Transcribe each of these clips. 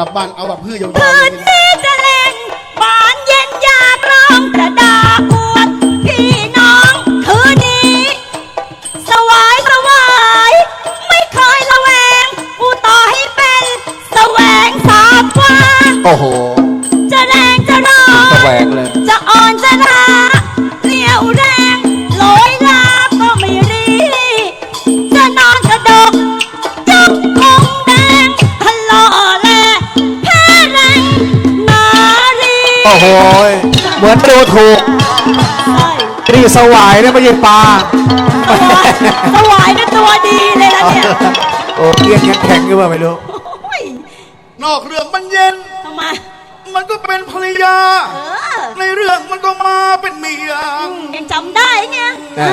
ลับบ้านเอาแบบเพื่อยาวคืนๆนี้จะเล่นบานเย็นอยากร้องกระดาอวดพี่น้องคืนนี้ สวายสวายไม่เคยระแวงกูต่อให้เป็นแสวงสาบว่าโอ้โห โอ้โหเหมือนดูถูกใช่นี่สวายนะไม่ใช่ปลาสวายสวายเป็นตัวดีเลยนะเนี่ยโอ้เกลียนแข็งๆหรือเปล่าไม่รู้ โอ้ยนอกเรื่องมันเย็น ทำไมมันก็เป็นภรรยา เออในเรื่องมันก็มาเป็นเมีย ยังจำได้ไงอ่า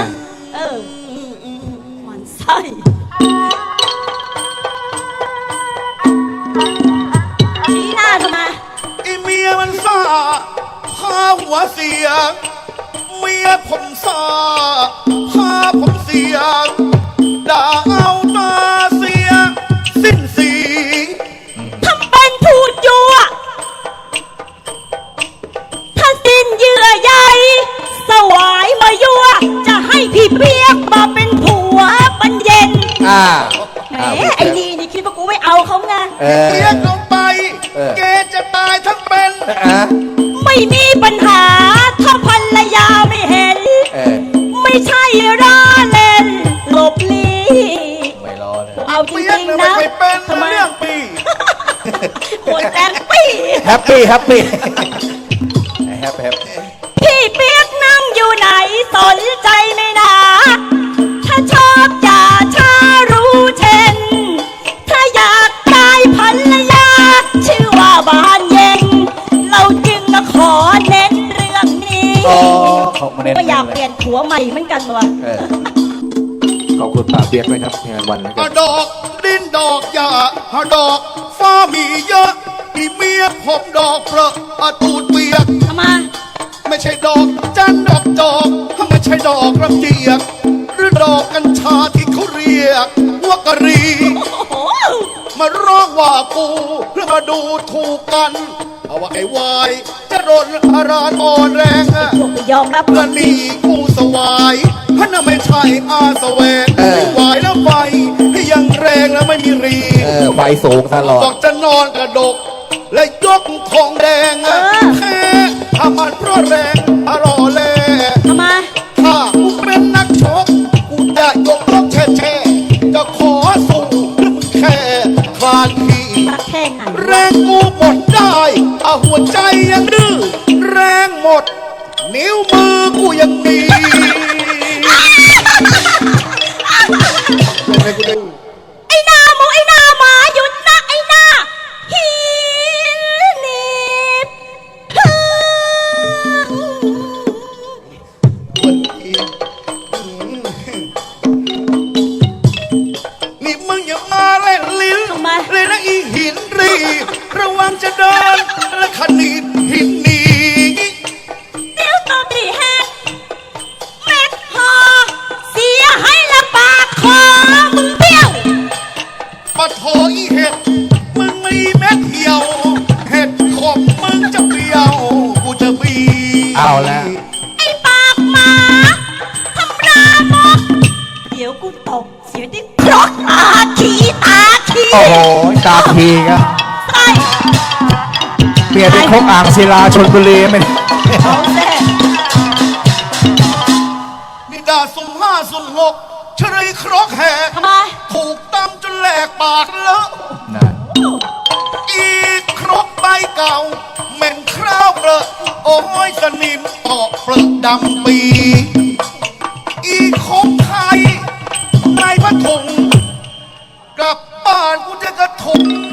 พาหัวเสียเมียผมซ่าพาผมเสียด่าเอาตาเสียสิ้นสีทำเป็นพูดยั่วถ้าสิ้นเยื่อใยสวายมายั่ว จะให้พี่เปียกมาเป็นผัวปันเย็นอ่าแหมอ่าไอ้นี่นี่คิดว่ากูไม่เอาเขาไง เออเมียลงไป เออแกจะตายทั้งเป็น อะไม่มีปัญหา ถ้าภรรยาไม่เห็น เออไม่ใช่ร้าเล่นหลบลีไม่รอเลยเอาจเมีริยงเนี่ยๆไม่นะเคยเป็นทำไมเรื่องปีคนแรงปี้ แฮปปี้แฮปปี้แฮปปี้แฮปพี่เปียกนั่งอยู่ไหนสน วใหม่เหมือนกันว่ะเออขอบคุณป่าเบียกด้วยครับงานวันนะครัอะบดอกดินดอกหญ้าอะดอกฟ้ามีเยอะอีเมียผมดอกเปรอะอะตูดเปียกทำไมไม่ใช่ดอกจันดอกจอกไม่ใช่ดอกระเจียก หรือดอกกัญชาที่เขาเรียกว่ากะรี โอ้โหมาร้องว่ากูเพื่อมาดูถูกกัน เอาว่าไอ้วายจะรนอารานอ่อนแรงอะ พวกไป ยอมรับเพื่อนนี่กูสวายฮันน่ะไม่ใช่อาสแวงเออไอ้วายแล้วไฟให้ยังแรงแล้วไม่มีรี เออไฟสูงตลอด บอกจะนอนกระดก และยกของแดงอะแค่ถ้ามันเพราะแรงอร่อแลทำไมถ้ากูเป็นนักชกกูจะยก นิ้วมือกูยังมีให้ ดี๋ยวกูตบเสียที่ครอกตาขีตาขีโอ้โหตาทีครับใช่เปลี่ยนเป็นครกอ่างศิลาชนบุรีไม่เอาแน่นี่ด่าสุ่มห้าสุ่มหกเฉลยครกแหกทำไมถูกตำจนแหลกปากเลอะนะอีกครกใบเก่าเหม็นคราวเปรอะโอ้ยสนิมเกาะเปลือกดำปี 个 건.